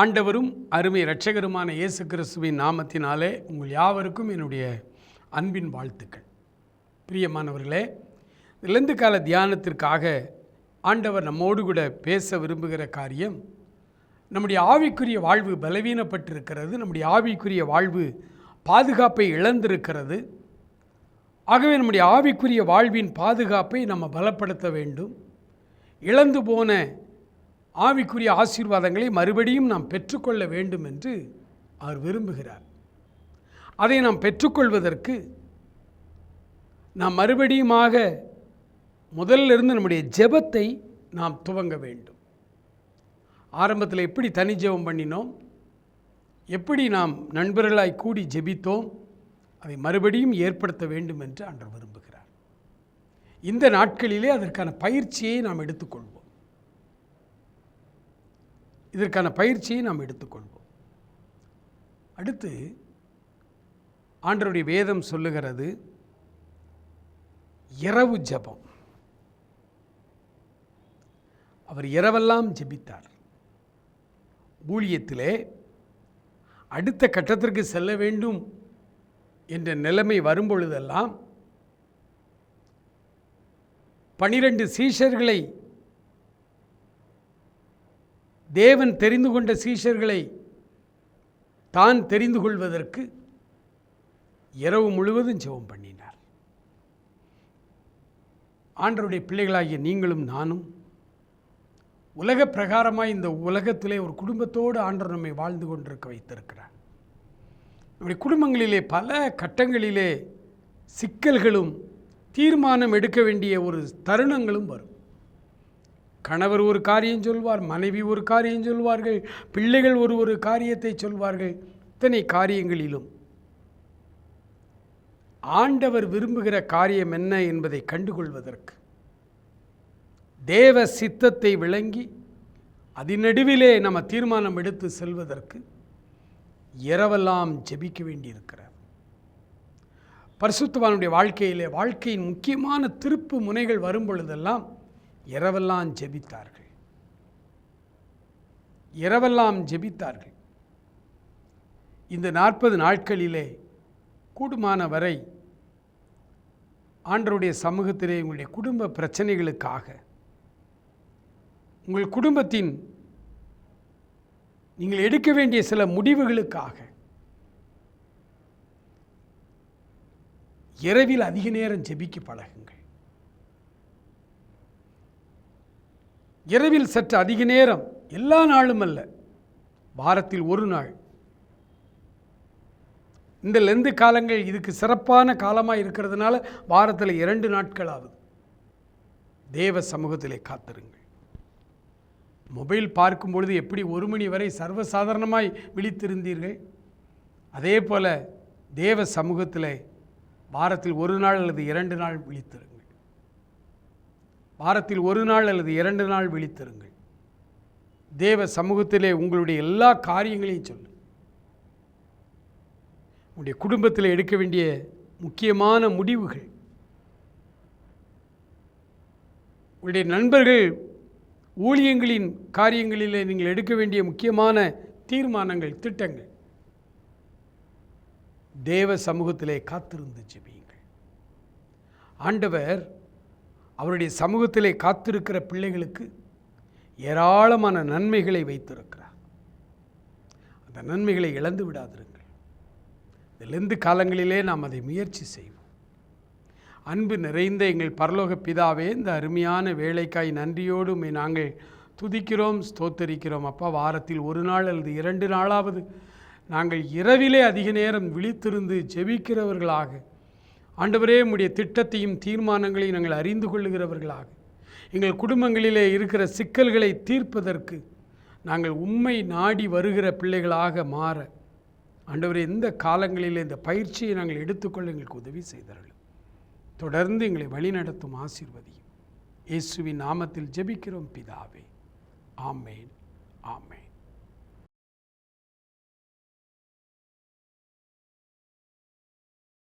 ஆண்டவரும் அருமை இரட்சகருமான இயேசு கிறிஸ்துவின் நாமத்தினாலே உங்கள் யாவருக்கும் என்னுடைய அன்பின் வாழ்த்துக்கள். பிரியமானவர்களே இலந்து கால தியானத்திற்காக ஆண்டவர் நம்மோடு கூட பேச விரும்புகிற காரியம் நம்முடைய ஆவிக்குரிய வாழ்வு பலவீனப்பட்டிருக்கிறது நம்முடைய ஆவிக்குரிய வாழ்வு பாதுகாப்பை இழந்திருக்கிறது. ஆகவே நம்முடைய ஆவிக்குரிய வாழ்வின் பாதுகாப்பை நம்ம பலப்படுத்த வேண்டும். இழந்து போன ஆவிக்குரிய ஆசீர்வாதங்களை மறுபடியும் நாம் பெற்றுக்கொள்ள வேண்டும் என்று அவர் விரும்புகிறார். அதை நாம் பெற்றுக்கொள்வதற்கு நாம் மறுபடியுமாக முதல்லிருந்து நம்முடைய ஜெபத்தை நாம் துவங்க வேண்டும். ஆரம்பத்தில் எப்படி தனி ஜெபம் பண்ணினோம்? எப்படி நாம் நண்பர்களாய் கூடி ஜெபித்தோம்? அதை மறுபடியும் ஏற்படுத்த வேண்டும் என்று அன்று விரும்புகிறார். இந்த நாட்களிலே அதற்கான பயிற்சியை நாம் எடுத்துக்கொள்வோம். இதற்கான பயிற்சியை நாம் எடுத்துக்கொள்வோம். அடுத்து ஆண்டருடைய வேதம் சொல்லுகிறது இரவு ஜெபம். அவர் இரவெல்லாம் ஜெபித்தார். ஊழியத்திலே அடுத்த கட்டத்திற்கு செல்ல வேண்டும் என்ற நிலைமை வரும்பொழுதெல்லாம் பனிரெண்டு சீஷர்களை தேவன் தெரிந்து கொண்ட சீஷர்களை தான் தெரிந்து கொள்வதற்கு இரவு முழுவதும் ஜெபம் பண்ணினார். ஆண்டருடைய பிள்ளைகளாகிய நீங்களும் நானும் உலக பிரகாரமாக இந்த உலகத்திலே ஒரு குடும்பத்தோடு ஆண்டவர் நம்மை வாழ்ந்து கொண்டிருக்க வைத்திருக்கிறார். நம்முடைய குடும்பங்களிலே பல கட்டங்களிலே சிக்கல்களும் தீர்மானம் எடுக்க வேண்டிய ஒரு தருணங்களும் வரும். கணவர் ஒரு காரியம் சொல்வார் மனைவி ஒரு காரியம் சொல்வார்கள் பிள்ளைகள் ஒரு ஒரு காரியத்தை சொல்வார்கள். இத்தனை காரியங்களிலும் ஆண்டவர் விரும்புகிற காரியம் என்ன என்பதை கண்டுகொள்வதற்கு தேவ சித்தத்தை விளங்கி அதனடுவிலே நம்ம தீர்மானம் எடுத்து செல்வதற்கு இரவெல்லாம் ஜெபிக்க வேண்டியிருக்கிறார் பரிசுத்தவானுடைய வாழ்க்கையிலே வாழ்க்கையின் முக்கியமான திருப்பு முனைகள் வரும் பொழுதெல்லாம் இரவெல்லாம் ஜெபித்தார்கள். இரவெல்லாம் ஜெபித்தார்கள். இந்த நாற்பது நாட்களிலே கூடுமான வரை ஆண்டருடைய சமூகத்திலே உங்களுடைய குடும்ப பிரச்சனைகளுக்காக உங்கள் குடும்பத்தின் நீங்கள் எடுக்க வேண்டிய சில முடிவுகளுக்காக இரவில் அதிக நேரம் ஜெபிக்க பழகுங்கள். இரவில் சற்று அதிக நேரம் எல்லா நாளும் அல்ல. வாரத்தில் ஒரு நாள். இந்த லெந்து காலங்கள் இதுக்கு சிறப்பான காலமாக இருக்கிறதுனால வாரத்தில் இரண்டு நாட்கள் ஆகுது தேவ சமூகத்திலே காத்திருங்கள். மொபைல் பார்க்கும் பொழுது எப்படி ஒரு மணி வரை சர்வசாதாரணமாய் விழித்திருந்தீர்கள்? அதே போல் தேவ சமூகத்தில் வாரத்தில் ஒரு நாள் அல்லது இரண்டு நாள் விழித்திருங்கள் வாரத்தில் ஒரு நாள் அல்லது இரண்டு நாள் விழித்திருங்கள். தேவ சமூகத்திலே உங்களுடைய எல்லா காரியங்களையும் சொல்லு. உங்களுடைய குடும்பத்தில் எடுக்க வேண்டிய முக்கியமான முடிவுகள். உங்களுடைய நண்பர்கள் ஊழியங்களின் காரியங்களில் நீங்கள் எடுக்க வேண்டிய முக்கியமான தீர்மானங்கள் திட்டங்கள். தேவ சமூகத்திலே காத்திருந்து ஜெபியுங்கள். ஆண்டவர் அவருடைய சமூகத்திலே காத்திருக்கிற பிள்ளைகளுக்கு ஏராளமான நன்மைகளை வைத்திருக்கிறார். அந்த நன்மைகளை இழந்து விடாதிருங்கள். இதிலிருந்து காலங்களிலே நாம் அதை முயற்சி செய்வோம். அன்பு நிறைந்த எங்கள் பரலோக பிதாவே இந்த அருமையான வேலைக்காய் நன்றியோடு நாங்கள் துதிக்கிறோம் ஸ்தோத்தரிக்கிறோம். அப்பா வாரத்தில் ஒரு நாள் அல்லது இரண்டு நாளாவது நாங்கள் இரவிலே அதிக நேரம் விழித்திருந்து ஜெபிக்கிறவர்களாக ஆண்டவரே உடைய திட்டத்தையும் தீர்மானங்களையும் நாங்கள் அறிந்து கொள்ளுகிறவர்களாக. எங்கள் குடும்பங்களிலே இருக்கிற சிக்கல்களை தீர்ப்பதற்கு நாங்கள் உண்மை நாடி வருகிற பிள்ளைகளாக மாற. ஆண்டவரே இந்த காலங்களில் இந்த பயிற்சியை நாங்கள் எடுத்துக்கொள்ள எங்களுக்கு உதவி செய்தார்கள் தொடர்ந்து எங்களை வழிநடத்தும் ஆசீர்வதியும். இயேசுவின் நாமத்தில் ஜெபிக்கிறோம் பிதாவே. ஆமேன். ஆமேன்.